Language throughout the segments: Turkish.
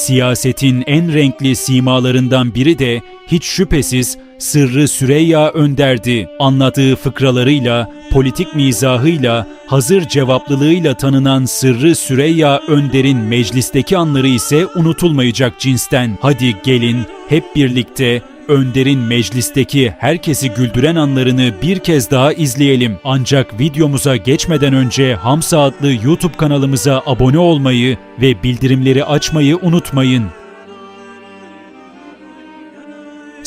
Siyasetin en renkli simalarından biri de hiç şüphesiz Sırrı Süreyya Önder'di. Anlattığı fıkralarıyla, politik mizahıyla, hazır cevaplılığıyla tanınan Sırrı Süreyya Önder'in meclisteki anları ise unutulmayacak cinsten. Hadi gelin hep birlikte Önder'in meclisteki herkesi güldüren anlarını bir kez daha izleyelim. Ancak videomuza geçmeden önce Hamsa adlı YouTube kanalımıza abone olmayı ve bildirimleri açmayı unutmayın.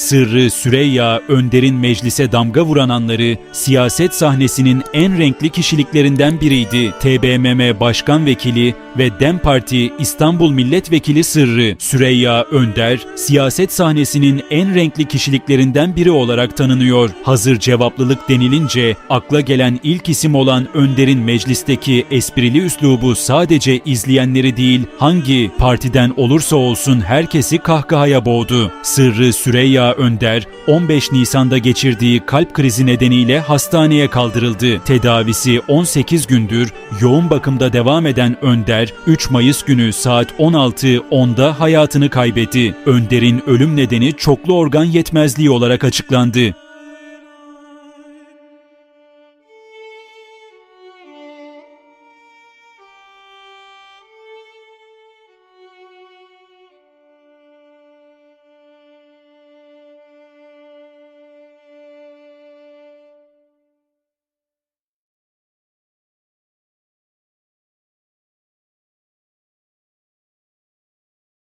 Sırrı Süreyya Önder'in meclise damga vuran anları siyaset sahnesinin en renkli kişiliklerinden biriydi. TBMM Başkan Vekili ve DEM Parti İstanbul Milletvekili Sırrı Süreyya Önder, siyaset sahnesinin en renkli kişiliklerinden biri olarak tanınıyor. Hazır cevaplılık denilince akla gelen ilk isim olan Önder'in meclisteki esprili üslubu sadece izleyenleri değil, hangi partiden olursa olsun herkesi kahkahaya boğdu. Sırrı Süreyya Önder, 15 Nisan'da geçirdiği kalp krizi nedeniyle hastaneye kaldırıldı. Tedavisi 18 gündür yoğun bakımda devam eden Önder, 3 Mayıs günü saat 16.10'da hayatını kaybetti. Önder'in ölüm nedeni çoklu organ yetmezliği olarak açıklandı.